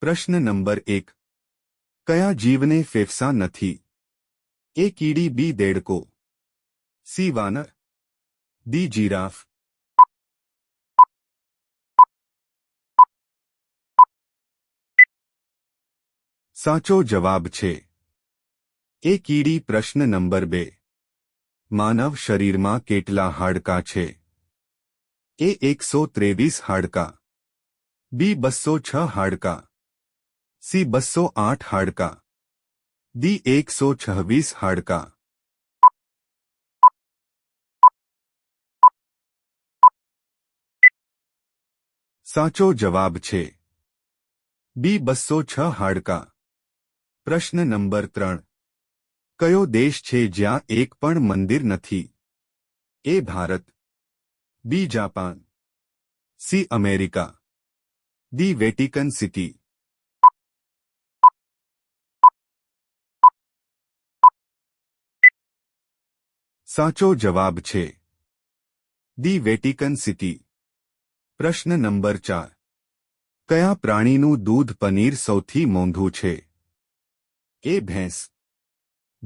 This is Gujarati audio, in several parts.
प्रश्न नंबर एक कया जीव ने फेफसा नथी ए कीड़ी बी देड़को सी वानर दी जीराफ साचो जवाब छे ए कीड़ी प्रश्न नंबर बे मानव शरीर में मा केटला हाड़का छे ए एक सौ तेवीस हाड़का बी बस्सो छ हाड़का सी बसो आठ हाड़का दी एक सौ छब्बीस हाड़का साचो जवाब छे बी बसो छह हाड़का प्रश्न नंबर त्रण क्यों देश छे ज्या एक पण मंदिर नथी A Bharat B Japan C America D Vatican City સાચો જવાબ છે દી વેટિકન સિટી પ્રશ્ન નંબર ચાર કયા પ્રાણીનું દૂધ પનીર સૌથી મોંઘું છે એ ભેંસ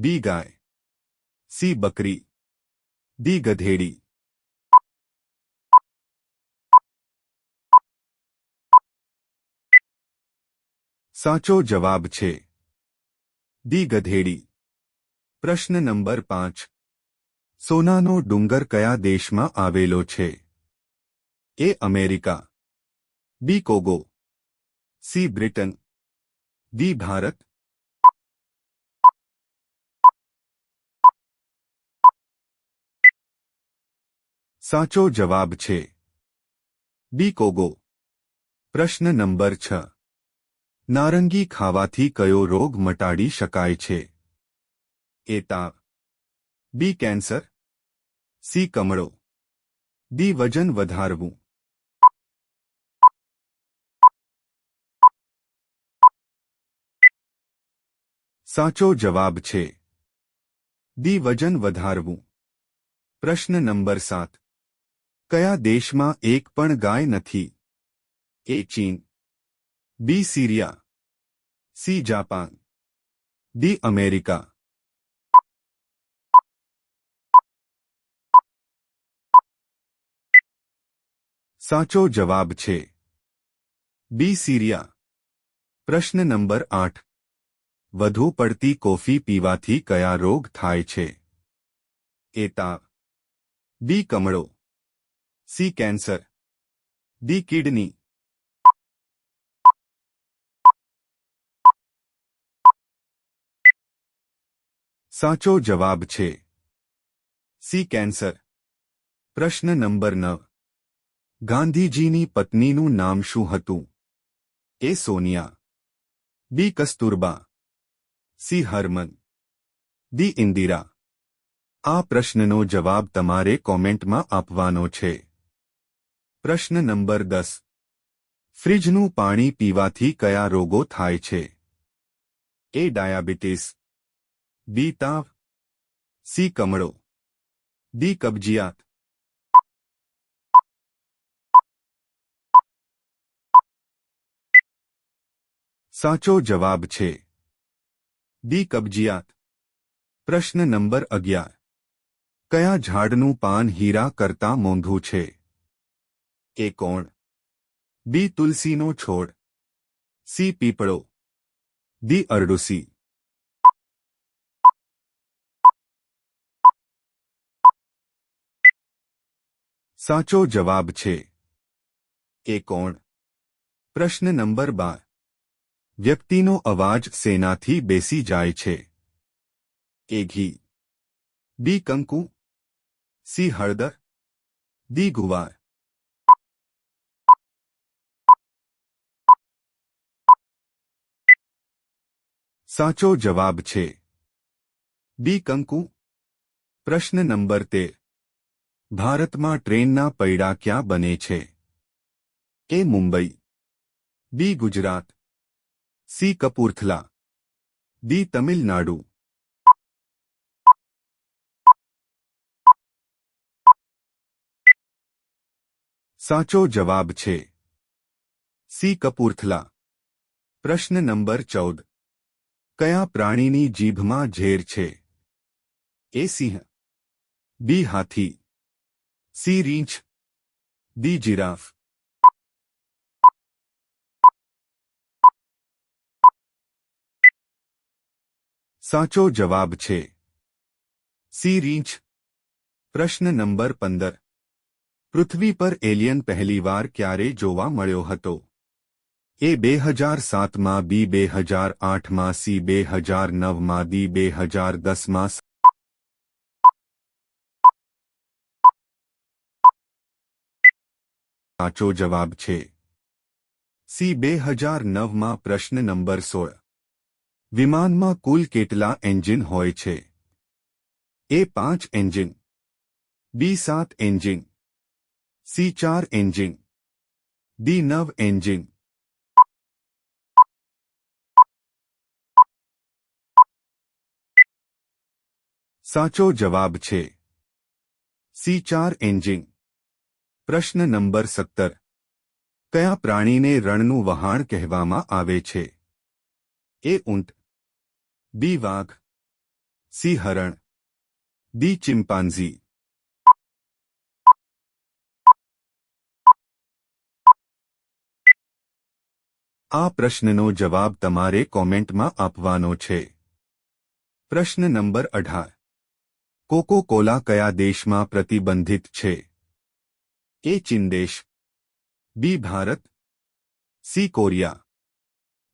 બી ગાય સી બકરી દી ગધેડી સાચો જવાબ છે દી ગધેડી પ્રશ્ન નંબર પાંચ सोनानो डुंगर કયા દેશ માં આવેલો છે એ અમેરિકા બી કોગો સી બ્રિટન બી ભારત સાચો જવાબ છે બી કોગો પ્રશ્ન નંબર 6 નારંગી ખાવાથી કયો રોગ મટાડી શકાય છે એ તા બી કેન્સર સી કમળો ડી વજન વધારવું સાચો જવાબ છે ડી વજન વધારવું પ્રશ્ન નંબર સાત કયા દેશમાં એક પણ ગાય નથી એ ચીન B Syria C Japan D America સાચો જવાબ છે બી સીરિયા પ્રશ્ન નંબર આઠ વધુ પડતી કોફી પીવાથી કયા રોગ થાય છે એ તાવ બી કમળો સી કેન્સર ડી કિડની સાચો જવાબ છે સી કેન્સર પ્રશ્ન નંબર નવ ગાંધીજીની પત્નીનું નામ શું હતું A Sonia B Kasturba C Harman D Indira આ પ્રશ્નનો જવાબ તમારે કોમેન્ટમાં આપવાનો છે પ્રશ્ન નંબર દસ ફ્રિજનું પાણી પીવાથી કયા રોગો થાય છે એ ડાયાબિટીસ બી તાવ સી કમળો ડી કબજિયાત સાચો જવાબ છે બી કબજિયાત પ્રશ્ન નંબર અગિયાર કયા ઝાડનું પાન હીરા કરતા મોંઘું છે કે કોણ બી તુલસીનો છોડ સી પીપળો દી અરડુસી સાચો જવાબ છે કે કોણ પ્રશ્ન નંબર બાર व्यक्ति अवाज सेना थी बेसी जाए ए घी बी कंकु सी हरदर दी गुवार साचो जवाब छे बी कंकु प्रश्न नंबर ते भारत में ट्रेन ना पैड़ा क्या बने छे A Mumbai B Gujarat C Kapurthala D Tamil Nadu साचो जवाब छे सी कपूरथला प्रश्न नंबर चौद क्या प्राणीनी जीभ में झेर छे ए सिंह बी हाथी सी रींच दी जिराफ साचो जवाब छे सी रींच प्रश्न नंबर पंदर पृथ्वी पर एलियन पहली बार क्यारे जोवा मळ्यो हतो ए बेहजार सात मा बी बेहजार आठ मा सी बेहजार नव मा दी बेहजार दस मा स... साचो जवाब छे सी बेहजार नव मा प्रश्न नंबर सोळ વિમાનમાં કુલ કેટલા એન્જિન હોય છે એ પાંચ એન્જિન બી સાત એન્જિન સી ચાર એન્જિન ડી નવ એન્જિન સાચો જવાબ છે સી ચાર એન્જિન પ્રશ્ન નંબર સત્તર કયા પ્રાણીને રણનું વહાણ કહેવામાં આવે છે એ ઊંટ बी वाघ सी हरण डी चिंपांजी आ प्रश्न नो जवाब तमारे कमेंट में आप प्रश्न नंबर अठार कोको कोला कया देश में प्रतिबंधित है ए चीन देश B Bharat C Korea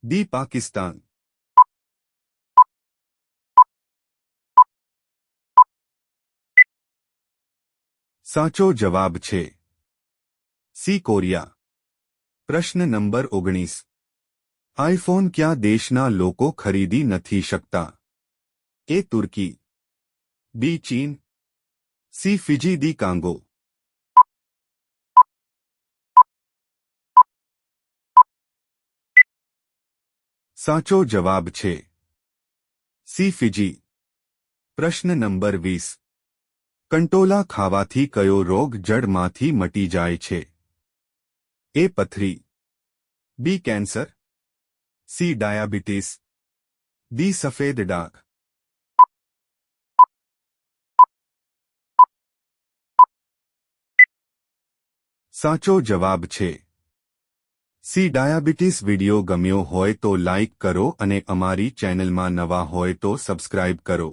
D Pakistan साचो जवाब छे सी कोरिया प्रश्न नंबर ओगनीस आईफोन क्या देशना लोको खरीदी नहीं सकता ए तुर्की बी चीन सी फिजी दी कांगो साचो जवाब छे सी फिजी प्रश्न नंबर वीस કંટોલા ખાવાથી કયો રોગ જડમાંથી મટી જાય છે એ પથરી B cancer C diabetes D સફેદ ડાઘ સાચો જવાબ છે સી ડાયાબિટીસ વિડિયો ગમ્યો હોય તો લાઇક કરો અને અમારી ચેનલમાં નવા હોય તો સબસ્ક્રાઇબ કરો